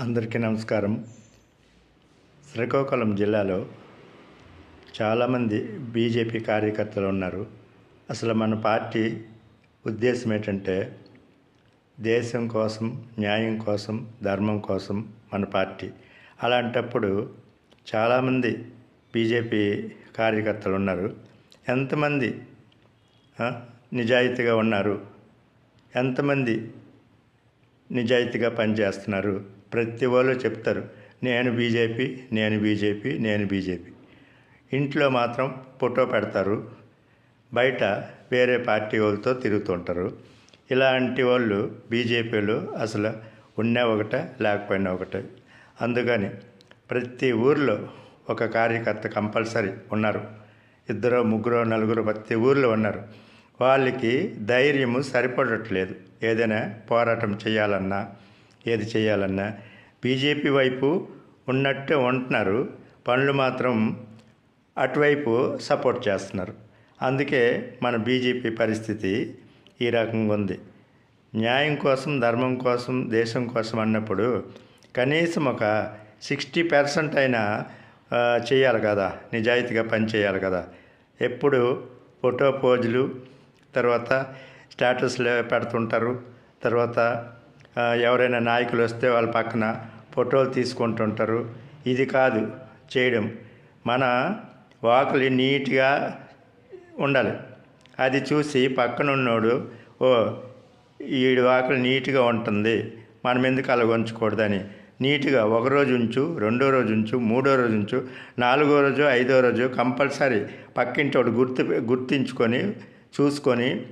అందరికీ నమస్కారం. శ్రీకాకుళం జిల్లాలో చాలామంది బీజేపీ కార్యకర్తలు ఉన్నారు. అసలు మన పార్టీ ఉద్దేశం ఏంటంటే దేశం కోసం న్యాయం కోసం ధర్మం కోసం మన పార్టీ. అలాంటప్పుడు చాలామంది బీజేపీ కార్యకర్తలు ఉన్నారు. ఎంతమంది నిజాయితీగా ఉన్నారు? ఎంతమంది నిజాయితీగా పనిచేస్తున్నారు? ప్రతి వాళ్ళు చెప్తారు నేను బీజేపీ నేను బీజేపీ నేను బీజేపీ. ఇంట్లో మాత్రం ఫోటో పెడతారు బయట వేరే పార్టీ వాళ్ళతో తిరుగుతుంటారు. ఇలాంటి వాళ్ళు బీజేపీలో అసలు ఉన్నా ఒకట లేకపోయినా ఒకటే. అందుకని ప్రతి ఊర్లో ఒక కార్యకర్త కంపల్సరీ ఉన్నారు. ఇద్దరు ముగ్గురు నలుగురు ప్రతి ఊర్లో ఉన్నారు. వాళ్ళకి ధైర్యము సరిపడట్లేదు. ఏదైనా పోరాటం చేయాలన్నా ఏది చేయాలన్నా. బీజేపీ వైపు ఉన్నట్టే ఉంటున్నారు. పనులు మాత్రం అటువైపు సపోర్ట్ చేస్తున్నారు. అందుకే మన బీజేపీ పరిస్థితి ఈ రకంగా ఉంది. న్యాయం కోసం ధర్మం కోసం దేశం కోసం అన్నప్పుడు కనీసం ఒక సిక్స్టీ పర్సెంట్ అయినా చేయాలి కదా. నిజాయితీగా పని చేయాలి కదా. ఎప్పుడు ఫోటో పోజులు తర్వాత స్టేటస్లు పెడుతుంటారు. తర్వాత ఎవరైనా నాయకులు వస్తే వాళ్ళ పక్కన ఫోటోలు తీసుకుంటుంటారు. ఇది కాదు చేయడం. మన వాకులు నీట్గా ఉండాలి. అది చూసి పక్కన ఉన్నోడు ఓ ఈడు వాకులు నీట్గా ఉంటుంది మనం ఎందుకు అలా ఉంచకూడదని. నీట్గా ఒక రోజు ఉంచు రెండో రోజు ఉంచు మూడో రోజు ఉంచు నాలుగో రోజు ఐదో రోజు కంపల్సరీ పక్కింటోడు గుర్తు గుర్తించుకొని చూసుకొని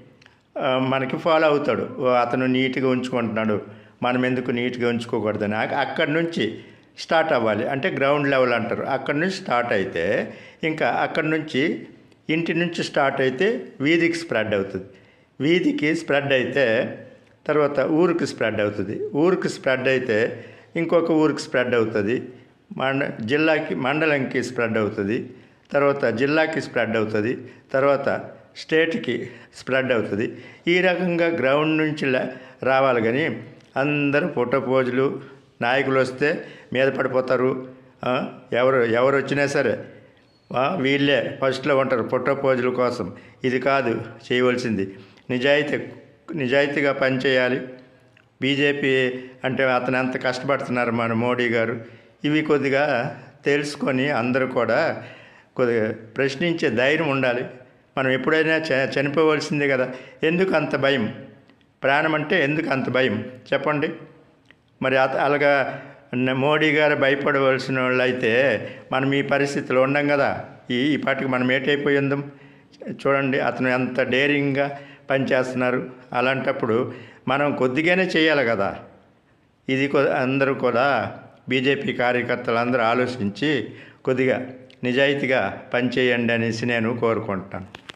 మనకి ఫాలో అవుతాడు. అతను నీట్గా ఉంచుకుంటున్నాడు. మనం ఎందుకు నీట్గా ఉంచుకోకూడదని? అక్కడి నుంచి స్టార్ట్ అవ్వాలి. అంటే గ్రౌండ్ లెవెల్ అంటారు. అక్కడి నుంచి స్టార్ట్ అయితే ఇంకా అక్కడి నుంచి ఇంటి నుంచి స్టార్ట్ అయితే వీధికి స్ప్రెడ్ అవుతుంది. వీధికి స్ప్రెడ్ అయితే తర్వాత ఊరికి స్ప్రెడ్ అవుతుంది. ఊరికి స్ప్రెడ్ అయితే ఇంకొక ఊరికి స్ప్రెడ్ అవుతుంది. మండ జిల్లాకి మండలంకి స్ప్రెడ్ అవుతుంది. తర్వాత జిల్లాకి స్ప్రెడ్ అవుతుంది. తర్వాత స్టేట్కి స్ప్రెడ్ అవుతుంది. ఈ రకంగా గ్రౌండ్ నుంచి రావాలి కానీ అందరూ ఫోటో పోజులు నాయకులు వస్తే మీద పడిపోతారు. ఎవరు ఎవరు వచ్చినా సరే వీళ్ళే ఫస్ట్లో ఉంటారు ఫోటో పోజుల కోసం. ఇది కాదు చేయవలసింది. నిజాయితీ నిజాయితీగా పనిచేయాలి. బీజేపీ అంటే అతను ఎంత కష్టపడుతున్నారు మన మోడీ గారు? ఇవి కొద్దిగా తెలుసుకొని అందరూ కూడా కొద్దిగా ప్రశ్నించే ధైర్యం ఉండాలి. మనం ఎప్పుడైనా చ చనిపోవలసిందే కదా. ఎందుకు అంత భయం? ప్రాణం అంటే ఎందుకు అంత భయం? చెప్పండి. మరి అత- అలాగా మోడీ గారు భయపడవలసిన వాళ్ళు అయితే మనం ఈ పరిస్థితిలో ఉండం కదా. ఈ ఈ పాటికి మనం ఏటైపోయి ఉందాం? చూడండి అతను ఎంత డేరింగ్గా పనిచేస్తున్నారు. అలాంటప్పుడు మనం కొద్దిగానే చేయాలి కదా. ఇది అందరూ కూడా బీజేపీ కార్యకర్తలు అందరూ ఆలోచించి కొద్దిగా నిజాయితీగా పనిచేయండి అనేసి నేను కోరుకుంటాను